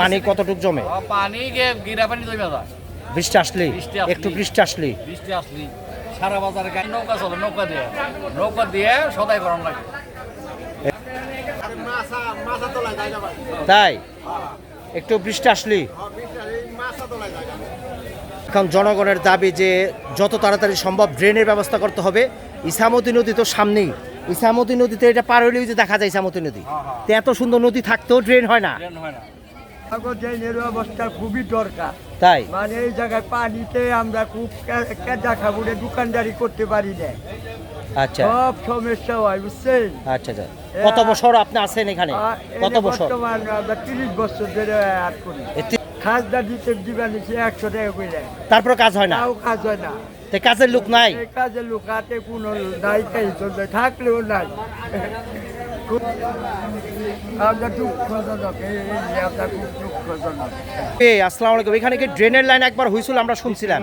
পানি কতটুক জমে? পানি গিরা পানি জমে যায়। বৃষ্টি আসলে? একটু বৃষ্টি আসলে? বৃষ্টি আসলি। সারা বাজারে গাড়ি নৌকা চলে নৌকা দিয়ে। নৌকা দিয়ে সদাই গরম লাগে। তাই? একটু বৃষ্টি আসলে? এখন জনগণের দাবি যে যত তাড়াতাড়ি সম্ভব ড্রেনের ব্যবস্থা করতে হবে। ইসামতি নদী তো সামনেই। ইসামতি নদীতে এটা পার হলেই যে দেখা যায় ইসামতি নদী। তো এত সুন্দর নদী থাকতেও ড্রেন হয় না। অবস্থা খুবই দরকার। তাই? মানে এই জায়গায় পানিতে আমরা খুব খাবুরে দোকানদারি করতে পারি না। আচ্ছা। সব সমস্যা হয় বুঝছেন? আচ্ছা আচ্ছা। কত বছর আপনি আছেন এখানে? কত বছর? বর্তমান আমরা তিরিশ বছর ধরে আট করি। খাজনা দিতে দিবা নিচ্ছে একশো টাকা করে। তারপর কাজ হয় না? তাও কাজ হয় না। তো কাজের লোক নাই? কাজের লোক হাতে কোনো নাই থাকলেও নাই। আসসালামু আলাইকুম। এখানে কি ড্রেনের লাইন একবার হয়েছিল আমরা শুনছিলাম?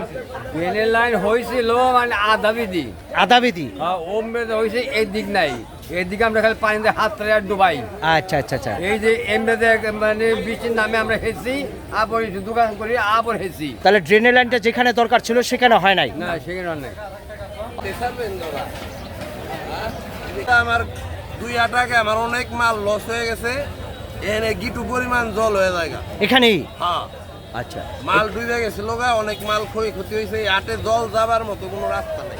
লাইন হয়েছিল মানে আধা বিধি। আধা বিধি? ওমে হয়েছে এই নাই। এদিকে আমরা খালি পানিতে হাত ধরে আর ডুবাই। আচ্ছা আচ্ছা আচ্ছা। এই যে এমনিতে মানে বৃষ্টির নামে আমরা হেসি আবার দোকান করি আবার হেসি তাহলে ড্রেনের লাইনটা যেখানে দরকার ছিল সেখানে হয় নাই? না সেখানে আমার দুই আটাকে আমার অনেক মাল লস হয়ে গেছে। এনে গিটু পরিমাণ জল হয়ে যায়। এখানেই? হ্যাঁ। আচ্ছা। মাল ডুবে গেছিল গা অনেক মাল ক্ষয় ক্ষতি হয়েছে। আটে জল যাবার মতো কোনো রাস্তা নেই।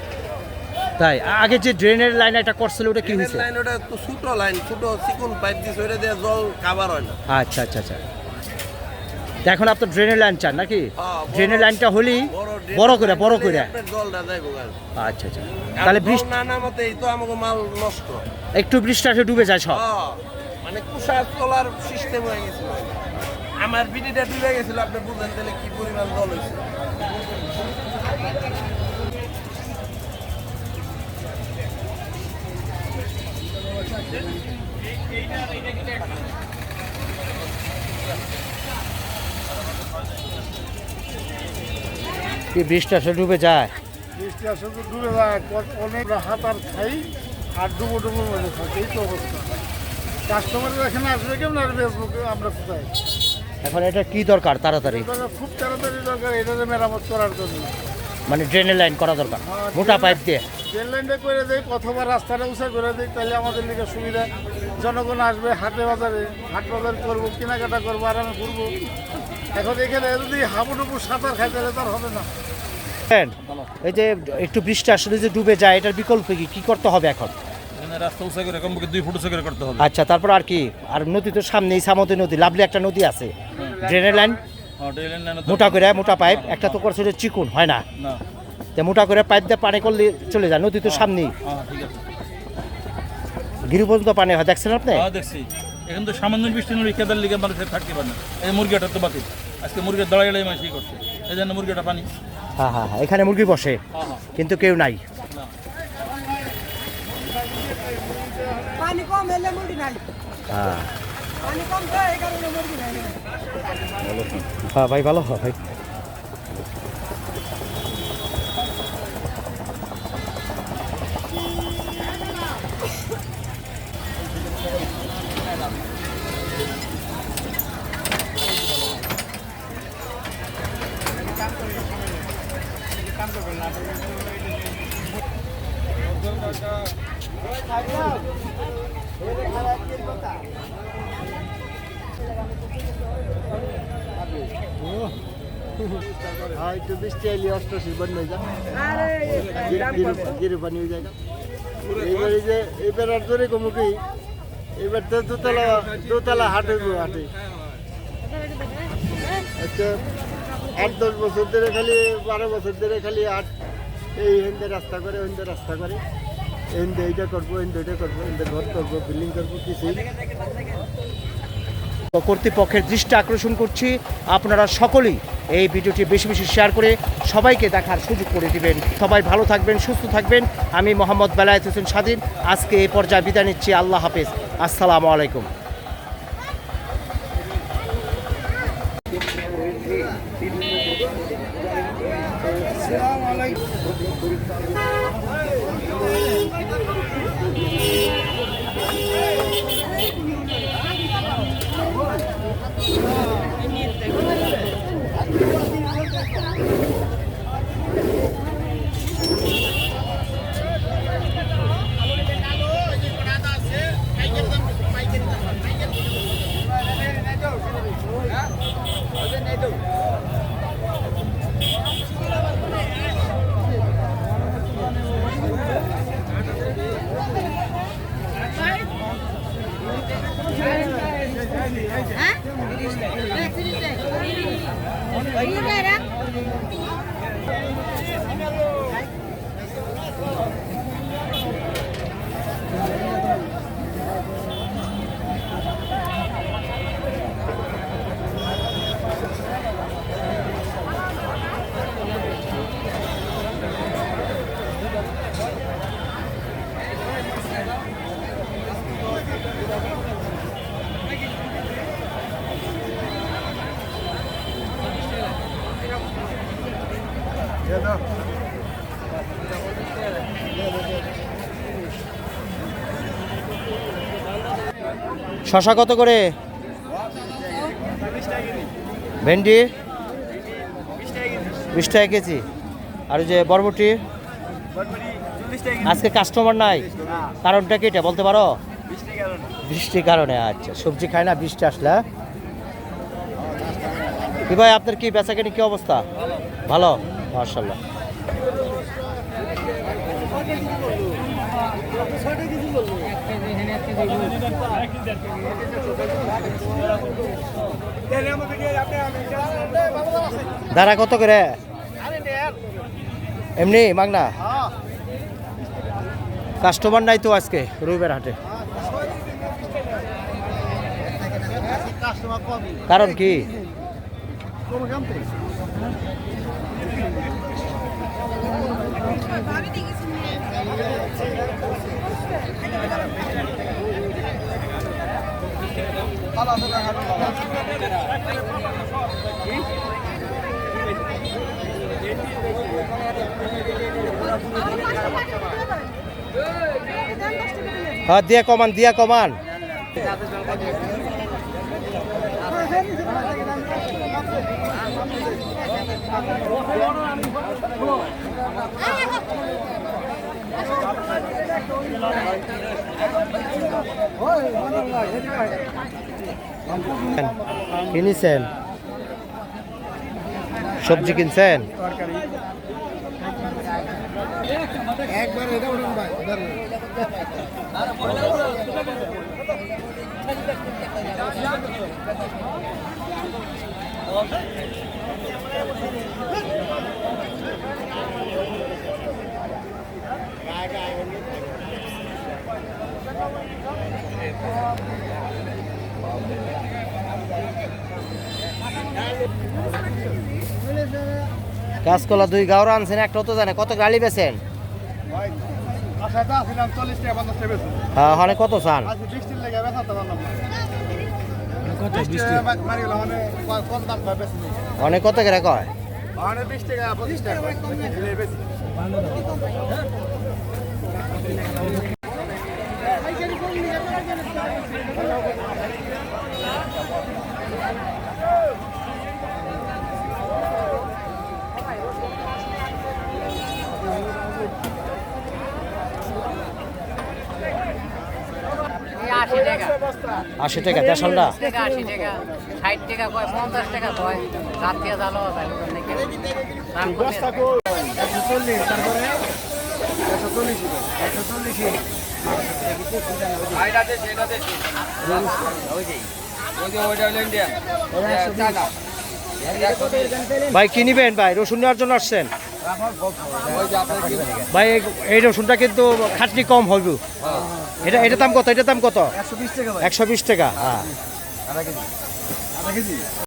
তাই? আগে যে ড্রেনের লাইন একটা করছিল ওটা কি হয়েছে? লাইন ওটা তো ছোট লাইন ছোট চিকন পাইপ দিছে ওটা দিয়ে জল কাবার হয় না। আচ্ছা আচ্ছা আচ্ছা। এখন আপনার ড্রেনের লাইন চান নাকি? হ্যাঁ, ড্রেনের লাইনটা হলেই বড় করে বড় করে। জলটা যাইবো আচ্ছা আচ্ছা। তাহলে বৃষ্টি না নামাতে এই তো আমাকে মাল নষ্ট। একটু বৃষ্টি আসে ডুবে যায় সব। হ্যাঁ, মানে কুষা তোলার সিস্টেম হয়ে গেছিল। আমার বিডিটা ডুবে গেছিল আপনি বুঝেন তাহলে কি পরিমাণ জল হয়েছে? কি বৃষ্টি আসে ডুবে যায়? বৃষ্টি আসলে ডুবে যায় অনেক হাত আর খাই আর ডুবো ডুবো মনে থাকে এই তো অবস্থা। কাস্টমাররা এখানে আসবে কেমন আর আমরা কোথায়? এখন এটা কি দরকার তাড়াতাড়ি? খুব তাড়াতাড়ি দরকার এটা মেরামত করার জন্য। মানে ড্রেনের লাইন করা দরকার হ্যাঁ, মোটা পাইপ দিয়ে। ট্রেন লাইনটা করে দেয় অথবা রাস্তাটা উঁচা করে দিই তাহলে আমাদের লিগে সুবিধা। জনগণ আসবে হাটে বাজারে হাট বাজার করব কেনাকাটা করব আরামে ঘুরবো। এখন এখানে যদি হাবুডুবু সাঁতার খাই তাহলে তার হবে না। হ্যাঁ, এই যে একটু বৃষ্টি আসলে যে ডুবে যায় এটার বিকল্প কি? কি করতে হবে এখন? রাস্তা উঁচা করে কমপক্ষে দুই ফুট উঁচা করে করতে হবে। আচ্ছা তারপর আর কি? আর নদী তো সামনেই সামতি নদী লাভলি একটা নদী আছে। ড্রেনের লাইন? হ্যাঁ, মোটা করে মোটা পাইপ একটা তো করছে চিকুন হয় না? না। তো মোটা করে পাইপ দিয়ে পানি করলে চলে যায় নদী তো সামনেই। হ্যাঁ ঠিক আছে। গিরি পর্যন্ত পানি হয় দেখছেন আপনি? হ্যাঁ দেখছি। এখন তো সামান্য বৃষ্টি নদী কেদার লিগে মানুষের থাকতে পারে না। এই মুরগিটা তো বাতিল। আজকে মুরগির দড়াই দাঁড়াই মাসি করছে। এই জন্য মুরগিটা পানি। হ্যাঁ হ্যাঁ হ্যাঁ এখানে মুরগি বসে হ্যাঁ হ্যাঁ। কিন্তু কেউ নাই। না পানি কম হলে মুরগি নাই। হ্যাঁ। পানি কম তো এই কারণে মুরগি নাই। হ্যাঁ ভাই ভালো হয় বন্ধ হয়ে যায় আরে গিরে পানি হয়ে যায় এইবার এই যে এইবার আর ধরে কমু কি? এবার তো দোতলা দোতলা হাট হাটে। আচ্ছা আট দশ বছর ধরে খালি বারো বছর ধরে খালি আট এই হিন্দে রাস্তা করে হিন্দে রাস্তা করে। হিন্দে এইটা করব ওইটা করব হিন্দে ঘর করব বিল্ডিং করব কিছুই কর্তৃপক্ষের দৃষ্টি আকর্ষণ করছি। আপনারা সকলেই এই ভিডিওটি বেশি বেশি শেয়ার করে সবাইকে দেখার সুযোগ করে দিবেন। সবাই ভালো থাকবেন সুস্থ থাকবেন। আমি মোহাম্মদ বেলায়েত হোসেন স্বাধীন। আজকে এই পর্যায়ে বিদায় নিচ্ছি। আল্লাহ হাফেজ। আসসালামু আলাইকুম। শশা কত করে? ভেন্ডি? বিশ টাকা কেজি। আর যে বরবটি? আজকে কাস্টমার নাই। কারণটা কি এটা বলতে পারো? বৃষ্টির কারণে আচ্ছা সবজি খায় না, বৃষ্টি আসলে হ্যাঁ? কি ভাই, আপনার কি বেচাকেনি কি অবস্থা? ভালো? মার্শাল্লাহ দাঁড়া কত করে? এমনি মাগনা? কাস্টমার নাই তো আজকে রবিবার হাটে। কারণ কি? হ্যাঁ দিয়া কমান দিয়া কমান কিনেছেন? সবজি কিনছেন? কাঁচকলা দুই গাওরা আনছেন, একটা তো জানে। কত গালি বেছেন হ্যাঁ কত চান? অনেক কত করে কয়? মানে বিশ টাকা, পঁচিশ টাকা বেশি আশি টাকা। টাকা আশি টাকা ষাট টাকা কয় পঞ্চাশ টাকা কয়। জালো টাকা ভাই কি নিবেন ভাই? রসুন নেওয়ার জন্য আসছেন? ভাই এই- এই রসুনটা কিন্তু খাটনি কম হবে এটা এটা দাম কত? এটা দাম কত? একশো বিশ টাকা একশো বিশ টাকা হ্যাঁ।